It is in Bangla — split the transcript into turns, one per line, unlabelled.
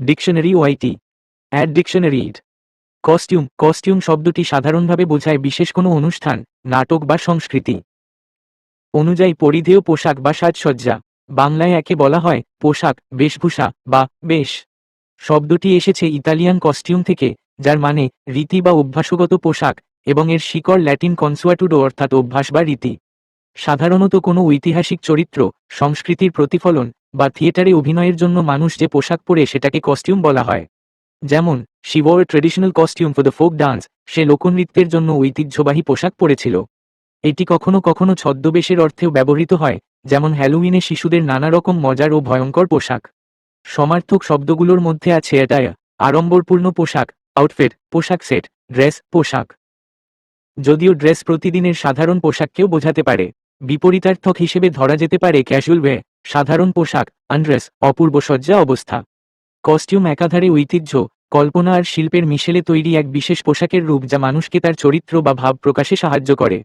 ডিকশনারি ওয়াইটি অ্যাড ডিকশনারি ইড কস্টিউম। কস্টিউম শব্দটি সাধারণভাবে বোঝায় বিশেষ কোনো অনুষ্ঠান, নাটক বা সংস্কৃতি। অনুযায়ী পরিধেয় পোশাক বা সাজসজ্জা। বাংলায় একে বলা হয় পোশাক, বেশভূষা বা বেশ। শব্দটি এসেছে ইতালিয়ান কস্টিউম থেকে, যার মানে রীতি বা অভ্যাসগত পোশাক, এবং এর শিকড় ল্যাটিন কনসুয়াটুডো অর্থাৎ অভ্যাস বা রীতি। সাধারণত কোনো ঐতিহাসিক চরিত্র, সংস্কৃতির প্রতিফলন বা থিয়েটারে অভিনয়ের জন্য মানুষ যে পোশাক পরে সেটাকে কস্টিউম বলা হয়। যেমন শিবর traditional costume for the folk dance সে লোকনৃত্যের জন্য ঐতিহ্যবাহী পোশাক পরেছিল। এটি কখনো কখনো ছদ্মবেশের অর্থেও ব্যবহৃত হয়, যেমন হ্যালোউইনে শিশুদের নানা রকম মজার ও ভয়ঙ্কর পোশাক। সমার্থক শব্দগুলোর মধ্যে আছে এটায়া আড়ম্বরপূর্ণ পোশাক আউটফিট পোশাক সেট ড্রেস পোশাক। যদিও ড্রেস প্রতিদিনের সাধারণ পোশাককেও বোঝাতে পারে। বিপরীতার্থক হিসেবে ধরা যেতে পারে ক্যাজুয়াল ওয়ে সাধারণ পোশাক, আন্ড্রেস অপূর্ব সজ্জা অবস্থা। কস্টিউম একাধারে ঐতিহ্য, কল্পনা আর শিল্পের মিশেলে তৈরি এক বিশেষ পোশাকের রূপ যা মানুষকে তার চরিত্র বা ভাব প্রকাশে সাহায্য করে।